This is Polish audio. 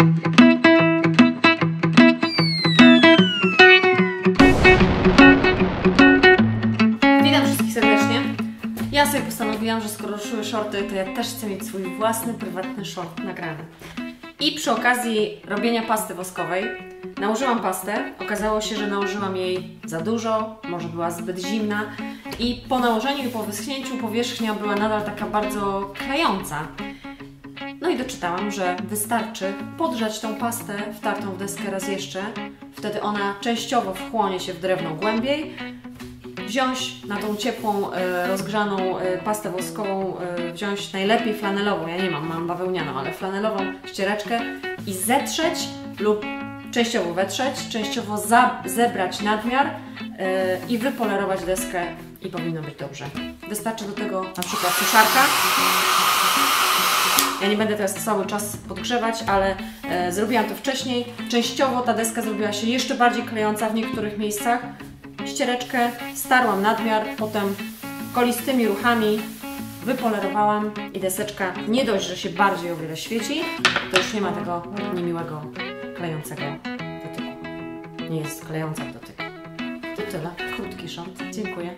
Witam wszystkich serdecznie. Ja sobie postanowiłam, że skoro ruszyły shorty, to ja też chcę mieć swój własny, prywatny short nagrany. I przy okazji robienia pasty woskowej nałożyłam pastę. Okazało się, że nałożyłam jej za dużo, może była zbyt zimna i po nałożeniu i po wyschnięciu powierzchnia była nadal taka bardzo klejąca. I doczytałam, że wystarczy podgrzać tą pastę wtartą w deskę raz jeszcze. Wtedy ona częściowo wchłonie się w drewno głębiej, wziąć na tą ciepłą, e, rozgrzaną e, pastę woskową, e, wziąć najlepiej flanelową, ja nie mam, mam bawełnianą, ale flanelową ściereczkę i zetrzeć lub częściowo wetrzeć, częściowo zebrać nadmiar i wypolerować deskę i powinno być dobrze. Wystarczy do tego na przykład suszarka. Ja nie będę teraz cały czas podgrzewać, ale e, zrobiłam to wcześniej. Częściowo ta deska zrobiła się jeszcze bardziej klejąca w niektórych miejscach. Ściereczkę starłam nadmiar, potem kolistymi ruchami wypolerowałam i deseczka nie dość, że się bardziej o wiele świeci, to już nie ma tego niemiłego klejącego dotyku. Nie jest klejąca w dotyku. To tyle. Krótki short. Dziękuję.